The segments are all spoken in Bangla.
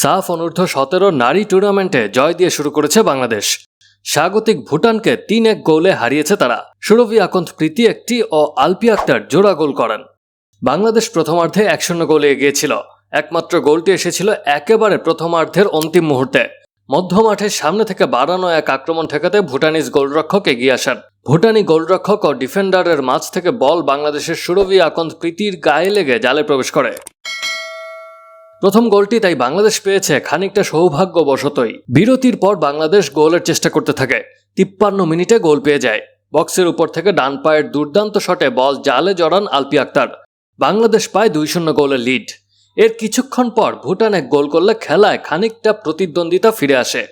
সাফ অনূর্ধ্ব সতেরো নারী টুর্নামেন্টে জয় দিয়ে শুরু করেছে বাংলাদেশ। স্বাগতিক ভুটানকে তিন এক গোলে হারিয়েছে তারা। সুরভি আকন্ত প্রীতি একটি ও আলপি আক্তার জোড়া গোল করেন। বাংলাদেশ প্রথমার্ধে এক শূন্য গোলে এগিয়েছিল। একমাত্র গোলটি এসেছিল একেবারে প্রথমার্ধের অন্তিম মুহূর্তে। মধ্য মাঠের সামনে থেকে বাড়ানো এক আক্রমণ ঠেকাতে ভুটানিজ গোলরক্ষক এগিয়ে আসেন। ভুটানি গোলরক্ষক ও ডিফেন্ডারের মাঝ থেকে বল বাংলাদেশের সুরভি আকন্ত প্রীতির গায়ে লেগে জালে প্রবেশ করে। প্রথম গোলটি তাই বাংলাদেশ পেয়েছে খানিকটা সৌভাগ্যবশতই। বিরতির পর বাংলাদেশ গোলের চেষ্টা করতে থাকে। তিপ্পান্ন মিনিটে গোল পেয়ে যায়। বক্সের উপর থেকে ডান পায়ের দুর্দান্ত শটে বল জালে জড়ান আলপি আক্তার। বাংলাদেশ পায় দুই শূন্য গোলের লিড। এর কিছুক্ষণ পর ভুটান এক গোল করলে খেলায় খানিকটা প্রতিদ্বন্দ্বিতা ফিরে আসে।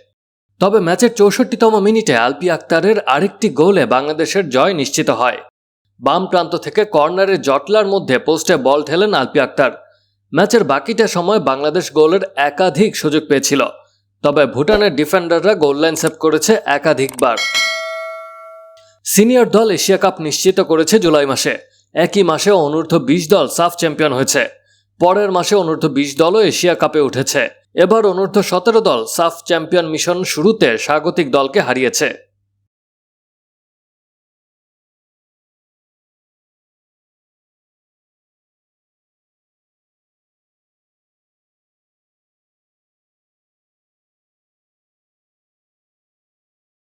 তবে ম্যাচের চৌষট্টিতম মিনিটে আলপি আক্তারের আরেকটি গোলে বাংলাদেশের জয় নিশ্চিত হয়। বাম প্রান্ত থেকে কর্নারের জটলার মধ্যে পোস্টে বল ঠেলেন আলপি আক্তার। ম্যাচের বাকিটা সময় বাংলাদেশ গোলের একাধিক সুযোগ পেয়েছিল। তবে ভুটানের ডিফেন্ডাররা গোল লাইন সেভ করেছে একাধিকবার। সিনিয়র দল এশিয়া কাপ নিশ্চিত করেছে জুলাই মাসে। একই মাসে অনূর্ধ্ব বিশ দল সাফ চ্যাম্পিয়ন হয়েছে। পরের মাসে অনূর্ধ্ব বিশ দলও এশিয়া কাপে উঠেছে। এবার অনূর্ধ্ব সতেরো দল সাফ চ্যাম্পিয়ন মিশন শুরুতে স্বাগতিক দলকে হারিয়েছে।